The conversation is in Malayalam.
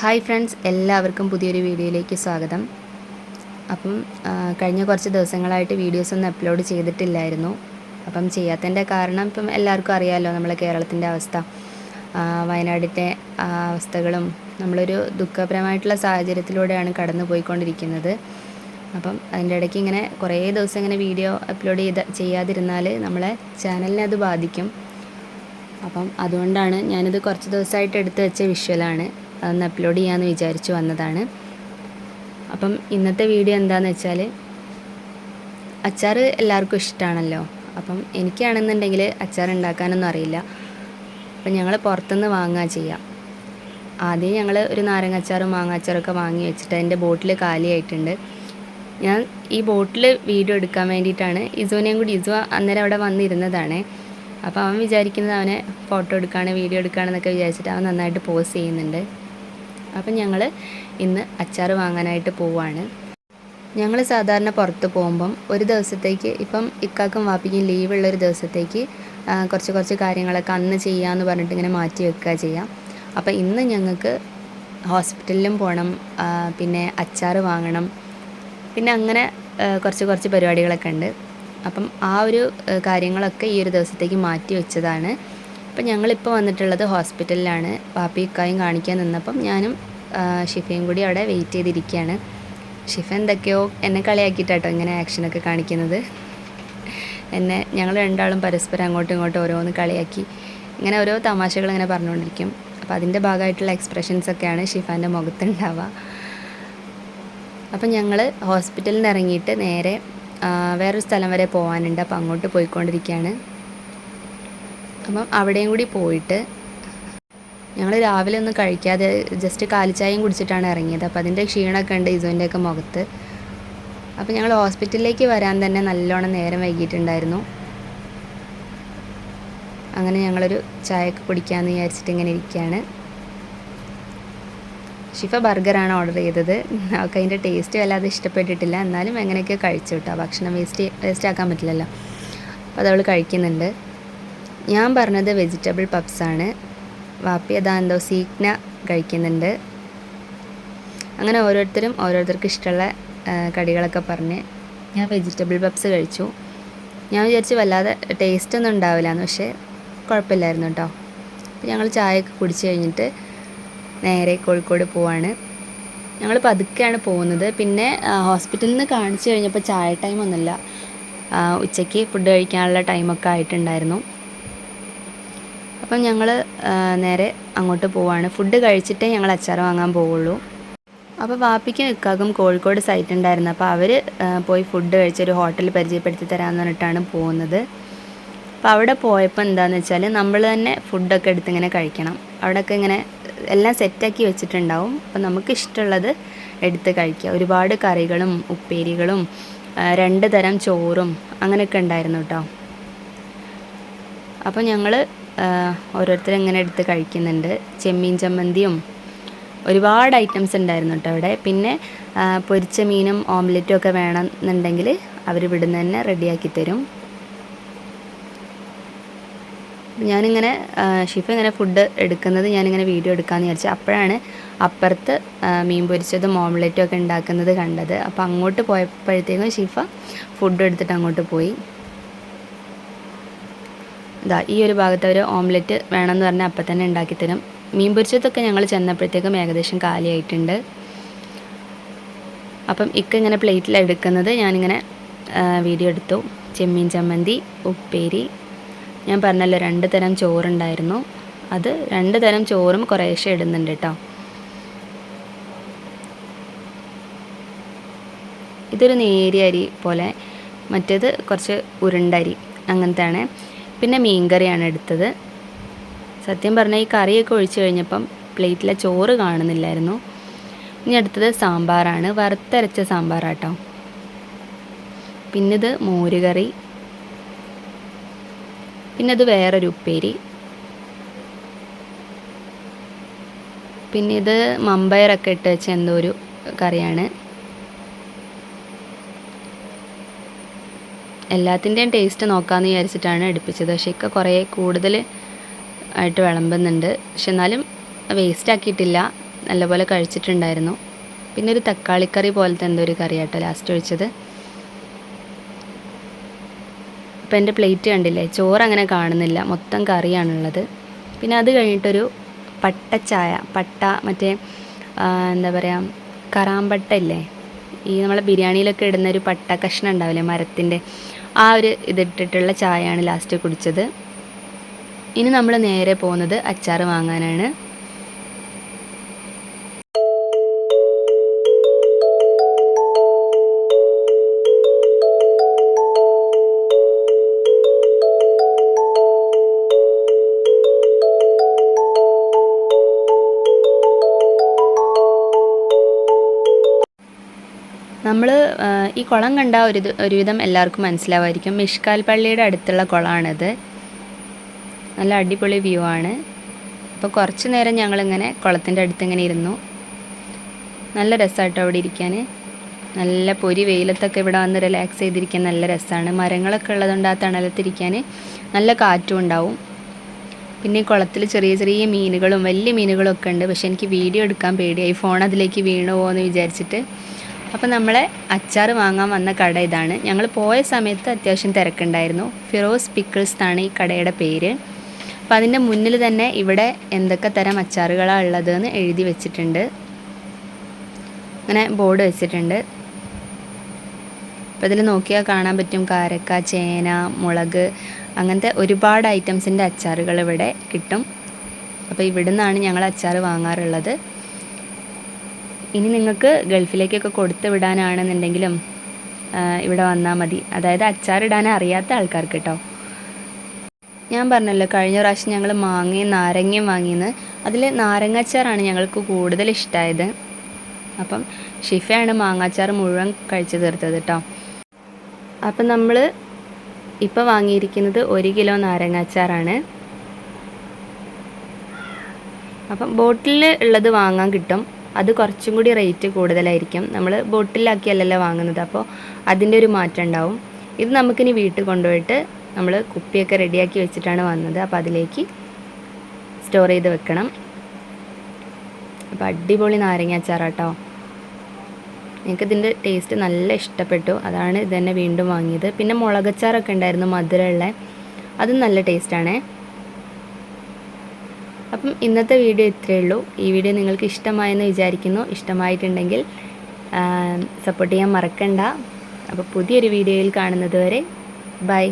ഹായ് ഫ്രണ്ട്സ് എല്ലാവർക്കും പുതിയൊരു വീഡിയോയിലേക്ക് സ്വാഗതം. അപ്പം കഴിഞ്ഞ കുറച്ച് ദിവസങ്ങളായിട്ട് വീഡിയോസ് ഒന്നും അപ്ലോഡ് ചെയ്തിട്ടില്ലായിരുന്നു. അപ്പം ചെയ്യാത്തതിന്റെ കാരണം ഇപ്പം എല്ലാവർക്കും അറിയാമല്ലോ നമ്മളെ കേരളത്തിന്റെ അവസ്ഥ. വയനാടിന്റെ അവസ്ഥകളും നമ്മളൊരു ദുഃഖപരമായിട്ടുള്ള സാഹചര്യത്തിലൂടെയാണ് കടന്നു പോയിക്കൊണ്ടിരിക്കുന്നത് അപ്പം അതിന്റെ ഇടയ്ക്ക് ഇങ്ങനെ കുറേ ദിവസം ഇങ്ങനെ വീഡിയോ അപ്ലോഡ് ചെയ്ത ചെയ്യാതിരുന്നാൽ നമ്മളെ ചാനലിനെ അത് ബാധിക്കും. അപ്പം അതുകൊണ്ടാണ് ഞാനിത് കുറച്ച് ദിവസമായിട്ട് എടുത്തു വെച്ച വിഷ്വലാണ്. അതൊന്ന് അപ്ലോഡ് ചെയ്യാമെന്ന് വിചാരിച്ചു വന്നതാണ്. അപ്പം ഇന്നത്തെ വീഡിയോ എന്താണെന്ന് വെച്ചാൽ അച്ചാർ എല്ലാവർക്കും ഇഷ്ടമാണല്ലോ അപ്പം എനിക്കാണെന്നുണ്ടെങ്കിൽ അച്ചാർ ഉണ്ടാക്കാനൊന്നും അറിയില്ല. അപ്പം ഞങ്ങൾ പുറത്തുനിന്ന് വാങ്ങുക ചെയ്യാം. ആദ്യം ഞങ്ങൾ ഒരു നാരങ്ങ അച്ചാറും മാങ്ങ അച്ചാറൊക്കെ വാങ്ങി വെച്ചിട്ട് അതിന്റെ ബോട്ടിൽ കാലിയായിട്ടുണ്ട്. ഞാൻ ഈ ബോട്ടിൽ വീഡിയോ എടുക്കാൻ വേണ്ടിയിട്ടാണ് ഇസുവിനെയും കൂടി ഇസു അന്നേരം അവിടെ വന്നിരുന്നതാണ്. അപ്പോൾ അവൻ വിചാരിക്കുന്നത് അവനെ ഫോട്ടോ എടുക്കുകയാണ് വീഡിയോ എടുക്കുകയാണെന്നൊക്കെ വിചാരിച്ചിട്ട് അവൻ നന്നായിട്ട് പോസ് ചെയ്യുന്നുണ്ട്. അപ്പം ഞങ്ങൾ ഇന്ന് അച്ചാർ വാങ്ങാനായിട്ട് പോവാണ്. ഞങ്ങൾ സാധാരണ പുറത്ത് പോകുമ്പം ഒരു ദിവസത്തേക്ക് ഇപ്പം ഇക്കാക്കും വാപ്പിക്കും ലീവുള്ള ഒരു ദിവസത്തേക്ക് കുറച്ച് കുറച്ച് കാര്യങ്ങളൊക്കെ അന്ന് ചെയ്യാമെന്ന് പറഞ്ഞിട്ട് ഇങ്ങനെ മാറ്റി വെക്കുക ചെയ്യാം. അപ്പം ഇന്ന് ഞങ്ങൾക്ക് ഹോസ്പിറ്റലിലും പോകണം പിന്നെ അച്ചാർ വാങ്ങണം പിന്നെ അങ്ങനെ കുറച്ച് കുറച്ച് പരിപാടികളൊക്കെ ഉണ്ട്. അപ്പം ആ ഒരു കാര്യങ്ങളൊക്കെ ഈ ഒരു ദിവസത്തേക്ക് മാറ്റി വെച്ചതാണ്. അപ്പം ഞങ്ങളിപ്പോൾ വന്നിട്ടുള്ളത് ഹോസ്പിറ്റലിലാണ്. പാപ്പി ഇക്കായും കാണിക്കാൻ നിന്നപ്പം ഞാനും ഷിഫയും കൂടി അവിടെ വെയിറ്റ് ചെയ്തിരിക്കുകയാണ്. ഷിഫ എന്തൊക്കെയോ എന്നെ കളിയാക്കിയിട്ടാട്ടോ ഇങ്ങനെ ആക്ഷനൊക്കെ കാണിക്കുന്നത്. എന്നെ ഞങ്ങൾ രണ്ടാളും പരസ്പരം അങ്ങോട്ടും ഇങ്ങോട്ടും ഓരോന്ന് കളിയാക്കി. ഇങ്ങനെ ഓരോ തമാശകൾ ഇങ്ങനെ പറഞ്ഞുകൊണ്ടിരിക്കും. അപ്പോൾ അതിന്റെ ഭാഗമായിട്ടുള്ള എക്സ്പ്രഷൻസ് ഒക്കെയാണ് ഷിഫാന്റെ മുഖത്തുണ്ടാവുക. അപ്പം ഞങ്ങൾ ഹോസ്പിറ്റലിൽ നിന്ന് ഇറങ്ങിയിട്ട് നേരെ വേറൊരു സ്ഥലം വരെ പോകാനുണ്ട്. അപ്പോൾ അങ്ങോട്ട് പോയിക്കൊണ്ടിരിക്കുകയാണ്. അപ്പം അവിടെയും കൂടി പോയിട്ട് ഞങ്ങൾ രാവിലെ ഒന്നും കഴിക്കാതെ ജസ്റ്റ് കാലിച്ചായും കുടിച്ചിട്ടാണ് ഇറങ്ങിയത്. അപ്പോൾ അതിന്റെ ക്ഷീണമൊക്കെ ഉണ്ട് ഇസുവിന്റെയൊക്കെ മുഖത്ത്. അപ്പോൾ ഞങ്ങൾ ഹോസ്പിറ്റലിലേക്ക് വരാൻ തന്നെ നല്ലോണം നേരം വൈകിയിട്ടുണ്ടായിരുന്നു. അങ്ങനെ ഞങ്ങളൊരു ചായയൊക്കെ കുടിക്കാമെന്ന് വിചാരിച്ചിട്ട് ഇങ്ങനെ ഇരിക്കുകയാണ് ഷിഫ ബർഗറാണ് ഓർഡർ ചെയ്തത്. അവൾക്ക് അതിന്റെ ടേസ്റ്റ് വല്ലാതെ ഇഷ്ടപ്പെട്ടിട്ടില്ല. എന്നാലും എങ്ങനെയൊക്കെ കഴിച്ചു കേട്ടോ. ഭക്ഷണം വേസ്റ്റ് വേസ്റ്റ് ആക്കാൻ പറ്റില്ലല്ലോ. അപ്പോൾ അതവൾ കഴിക്കുന്നുണ്ട്. ഞാൻ പറഞ്ഞത് വെജിറ്റബിൾ പപ്സാണ് വാപ്പി അതാ എന്തോ സീക്ന കഴിക്കുന്നുണ്ട്. അങ്ങനെ ഓരോരുത്തരും ഓരോരുത്തർക്ക് ഇഷ്ടമുള്ള കടികളൊക്കെ പറഞ്ഞ് ഞാൻ വെജിറ്റബിൾ പപ്സ് കഴിച്ചു. ഞാൻ വിചാരിച്ച് വല്ലാതെ ടേസ്റ്റ് ഒന്നും ഉണ്ടാവില്ല എന്ന് പക്ഷേ കുഴപ്പമില്ലായിരുന്നു കേട്ടോ അപ്പോൾ ഞങ്ങൾ ചായയൊക്കെ കുടിച്ച് കഴിഞ്ഞിട്ട് നേരെ കോഴിക്കോട് പോവാണ്. ഞങ്ങൾ പതുക്കെയാണ് പോകുന്നത്. പിന്നെ ഹോസ്പിറ്റലിൽ നിന്ന് കാണിച്ചു കഴിഞ്ഞപ്പോൾ ചായ ടൈമൊന്നുമില്ല ഉച്ചയ്ക്ക് ഫുഡ് കഴിക്കാനുള്ള ടൈമൊക്കെ ആയിട്ടുണ്ടായിരുന്നു. അപ്പം ഞങ്ങൾ നേരെ അങ്ങോട്ട് പോവാണ്. ഫുഡ് കഴിച്ചിട്ടേ ഞങ്ങൾ അച്ചാർ വാങ്ങാൻ പോവുള്ളൂ. അപ്പോൾ വാപ്പിക്കും ഇക്കാക്കും കോഴിക്കോട് സൈറ്റ് ഉണ്ടായിരുന്നു. അപ്പോൾ അവർ പോയി ഫുഡ് കഴിച്ച് ഒരു ഹോട്ടൽ പരിചയപ്പെടുത്തി തരാമെന്ന് പറഞ്ഞിട്ടാണ് പോകുന്നത്. അപ്പോൾ അവിടെ പോയപ്പോൾ എന്താണെന്ന് വെച്ചാൽ നമ്മൾ തന്നെ ഫുഡൊക്കെ എടുത്ത് ഇങ്ങനെ കഴിക്കണം. അവിടെയൊക്കെ ഇങ്ങനെ എല്ലാം സെറ്റാക്കി വെച്ചിട്ടുണ്ടാവും. അപ്പോൾ നമുക്ക് ഇഷ്ടമുള്ളത് എടുത്ത് കഴിക്കുക ഒരുപാട് കറികളും ഉപ്പേരികളും രണ്ട് തരം ചോറും അങ്ങനെയൊക്കെ ഉണ്ടായിരുന്നു കേട്ടോ അപ്പോൾ ഞങ്ങൾ ഓരോരുത്തർ ഇങ്ങനെ എടുത്ത് കഴിക്കുന്നുണ്ട്. ചെമ്മീൻ ചമ്മന്തിയും ഒരുപാട് ഐറ്റംസ് ഉണ്ടായിരുന്നു കേട്ടോ അവിടെ. പിന്നെ പൊരിച്ച മീനും ഓംലെറ്റും ഒക്കെ വേണമെന്നുണ്ടെങ്കിൽ അവർ ഇവിടുന്ന് തന്നെ റെഡിയാക്കി തരും. ഞാനിങ്ങനെ ഷിഫ് ഇങ്ങനെ ഫുഡ് എടുക്കുന്നത് ഞാനിങ്ങനെ വീഡിയോ എടുക്കാമെന്ന് വിചാരിച്ചു അപ്പോഴാണ് അപ്പുറത്ത് മീൻ പൊരിച്ചതും ഓംലെറ്റും ഒക്കെ ഉണ്ടാക്കുന്നത് കണ്ടത്. അപ്പോൾ അങ്ങോട്ട് പോയപ്പോഴത്തേക്കും ഷിഫ ഫുഡ് എടുത്തിട്ട് അങ്ങോട്ട് പോയി. ഇതാ ഈ ഒരു ഭാഗത്ത് അവർ ഓംലെറ്റ് വേണമെന്ന് പറഞ്ഞാൽ അപ്പം തന്നെ ഉണ്ടാക്കി തരും. മീൻ പൊരിച്ചതൊക്കെ ഞങ്ങൾ ചെന്നപ്പോഴത്തേക്കും ഏകദേശം കാലിയായിട്ടുണ്ട്. അപ്പം ഇക്ക ഇങ്ങനെ പ്ലേറ്റിൽ എടുക്കുന്നത്. ഞാനിങ്ങനെ വീഡിയോ എടുത്തു. ചെമ്മീൻ ചമ്മന്തി ഉപ്പേരി. ഞാൻ പറഞ്ഞല്ലോ രണ്ട് തരം ചോറുണ്ടായിരുന്നു. അത് രണ്ട് തരം ചോറും കുറേശ്ശെ ഇടുന്നുണ്ട് കേട്ടോ. ഇതൊരു നേരിയ അരി പോലെ മറ്റേത് കുറച്ച് ഉരുണ്ടരി അങ്ങനത്തെ ആണ് പിന്നെ മീൻ കറിയാണ് എടുത്തത്. സത്യം പറഞ്ഞാൽ ഈ കറിയൊക്കെ ഒഴിച്ച് കഴിഞ്ഞപ്പം പ്ലേറ്റിലെ ചോറ് കാണുന്നില്ലായിരുന്നു. ഇനി അടുത്തത് സാമ്പാറാണ്. വറുത്തരച്ച സാമ്പാറാട്ടോ. പിന്നെ ഇത് മോരുകറി. പിന്നെ ഇത് വേറൊരു ഉപ്പേരി. പിന്നെ ഇത് മമ്പയറൊക്കെ ഇട്ട് വെച്ച എന്തോ ഒരു കറിയാണ്. എല്ലാത്തിന്റെയും ടേസ്റ്റ് നോക്കാമെന്ന് വിചാരിച്ചിട്ടാണ് എടുപ്പിച്ചത്. പക്ഷേ ഇക്ക കുറേ കൂടുതൽ ആയിട്ട് വിളമ്പുന്നുണ്ട്. പക്ഷെ എന്നാലും വേസ്റ്റ് ആക്കിയിട്ടില്ല. നല്ലപോലെ കഴിച്ചിട്ടുണ്ടായിരുന്നു. പിന്നെ ഒരു തക്കാളിക്കറി പോലത്തെ എന്തോ ഒരു കറി കേട്ടോ ലാസ്റ്റ് ഒഴിച്ചത്. ഇപ്പം എന്റെ പ്ലേറ്റ് കണ്ടില്ലേ? ചോറ് അങ്ങനെ കാണുന്നില്ല. മൊത്തം കറിയാണുള്ളത്. പിന്നെ അത് കഴിഞ്ഞിട്ടൊരു ചായ പട്ട മറ്റേ എന്താ പറയുക കറാമ്പട്ട ഇല്ലേ? ഈ നമ്മളെ ബിരിയാണിയിലൊക്കെ ഇടുന്ന ഒരു പട്ട കഷ്ണം ഉണ്ടാവില്ലേ? മരത്തിന്റെ ആ ഒരു ഇതിട്ടിട്ടുള്ള ചായയാണ് ലാസ്റ്റ് കുടിച്ചത്. ഇനി നമ്മൾ നേരെ പോകുന്നത് അച്ചാർ വാങ്ങാനാണ്. നമ്മൾ ഈ കുളം കണ്ട ഒരു ഒരുവിധം എല്ലാവർക്കും മനസ്സിലാവായിരിക്കും. മിഷ്കാൽ പള്ളിയുടെ അടുത്തുള്ള കുളമാണിത് നല്ല അടിപൊളി വ്യൂ ആണ്. അപ്പോൾ കുറച്ച് നേരം ഞങ്ങളിങ്ങനെ കുളത്തിന്റെ അടുത്ത് ഇങ്ങനെ ഇരുന്നു. നല്ല രസമായിട്ടോ അവിടെ ഇരിക്കാൻ നല്ല പൊരി വെയിലത്തൊക്കെ ഇവിടെ വന്ന് റിലാക്സ് ചെയ്തിരിക്കാൻ നല്ല രസമാണ് മരങ്ങളൊക്കെ ഉള്ളതുകൊണ്ട് ആ തണലത്തിരിക്കാൻ നല്ല കാറ്റും ഉണ്ടാവും. പിന്നെ കുളത്തിൽ ചെറിയ ചെറിയ മീനുകളും വലിയ മീനുകളും ഒക്കെ ഉണ്ട്. പക്ഷെ എനിക്ക് വീഡിയോ എടുക്കാൻ പേടിയായി. ഫോൺ അതിലേക്ക് വീണു പോകുമെന്ന് വിചാരിച്ചിട്ട് അപ്പോൾ നമ്മളെ അച്ചാർ വാങ്ങാൻ വന്ന കട ഇതാണ്. ഞങ്ങൾ പോയ സമയത്ത് അത്യാവശ്യം തിരക്കുണ്ടായിരുന്നു. ഫിറോസ് പിക്കിൾസ് എന്നാണ് ഈ കടയുടെ പേര്. അപ്പം അതിന്റെ മുന്നിൽ തന്നെ ഇവിടെ എന്തൊക്കെ തരം അച്ചാറുകളാണ് ഉള്ളതെന്ന് എഴുതി വെച്ചിട്ടുണ്ട്. അങ്ങനെ ബോർഡ് വെച്ചിട്ടുണ്ട്. അപ്പോൾ ഇതിൽ നോക്കിയാൽ കാണാൻ പറ്റും കാരക്ക ചേന മുളക് അങ്ങനത്തെ ഒരുപാട് ഐറ്റംസിന്റെ അച്ചാറുകൾ ഇവിടെ കിട്ടും. അപ്പോൾ ഇവിടെ നിന്നാണ് ഞങ്ങൾ അച്ചാർ വാങ്ങാറുള്ളത്. ഇനി നിങ്ങൾക്ക് ഗൾഫിലേക്കൊക്കെ കൊടുത്തു വിടാനാണെന്നുണ്ടെങ്കിലും ഇവിടെ വന്നാൽ മതി. അതായത് അച്ചാറിടാൻ അറിയാത്ത ആൾക്കാർക്ക് കേട്ടോ ഞാൻ പറഞ്ഞല്ലോ കഴിഞ്ഞ പ്രാവശ്യം ഞങ്ങൾ മാങ്ങയും നാരങ്ങയും വാങ്ങിയെന്ന് അതിൽ നാരങ്ങാച്ചാറാണ് ഞങ്ങൾക്ക് കൂടുതൽ ഇഷ്ടമായത് അപ്പം ഷിഫയാണ് മാങ്ങാച്ചാർ മുഴുവൻ കഴിച്ചു തീർത്തത് കേട്ടോ അപ്പം നമ്മൾ ഇപ്പോൾ വാങ്ങിയിരിക്കുന്നത് ഒരു കിലോ നാരങ്ങാച്ചാറാണ്. അപ്പം ബോട്ടിൽ ഉള്ളത് വാങ്ങാൻ കിട്ടും. അത് കുറച്ചും കൂടി റേറ്റ് കൂടുതലായിരിക്കും. നമ്മൾ ബോട്ടിലാക്കിയല്ലല്ലോ വാങ്ങുന്നത്. അപ്പോൾ അതിന്റെ ഒരു മാറ്റം ഉണ്ടാവും. ഇത് നമുക്കിനി വീട്ടിൽ കൊണ്ടുപോയിട്ട് നമ്മൾ കുപ്പിയൊക്കെ റെഡിയാക്കി വെച്ചിട്ടാണ് വന്നത്. അപ്പോൾ അതിലേക്ക് സ്റ്റോർ ചെയ്ത് വെക്കണം. അപ്പോൾ അടിപൊളി നാരങ്ങ അച്ചാറാട്ടോ എനിക്ക് ഇതിന്റെ ടേസ്റ്റ് നല്ല ഇഷ്ടപ്പെട്ടു. അതാണ് ഇത് തന്നെ വീണ്ടും വാങ്ങിയത്. പിന്നെ മുളകച്ചാറൊക്കെ ഉണ്ടായിരുന്നു മധുരമുള്ള. അതും നല്ല ടേസ്റ്റാണേ അപ്പം ഇന്നത്തെ വീഡിയോ ഇത്രയേ ഉള്ളൂ. ഈ വീഡിയോ നിങ്ങൾക്ക് ഇഷ്ടമായെന്ന് വിചാരിക്കുന്നു. ഇഷ്ടമായിട്ടുണ്ടെങ്കിൽ സപ്പോർട്ട് ചെയ്യാൻ മറക്കണ്ട. അപ്പോൾ പുതിയൊരു വീഡിയോയിൽ കാണുന്നത് വരെ ബൈ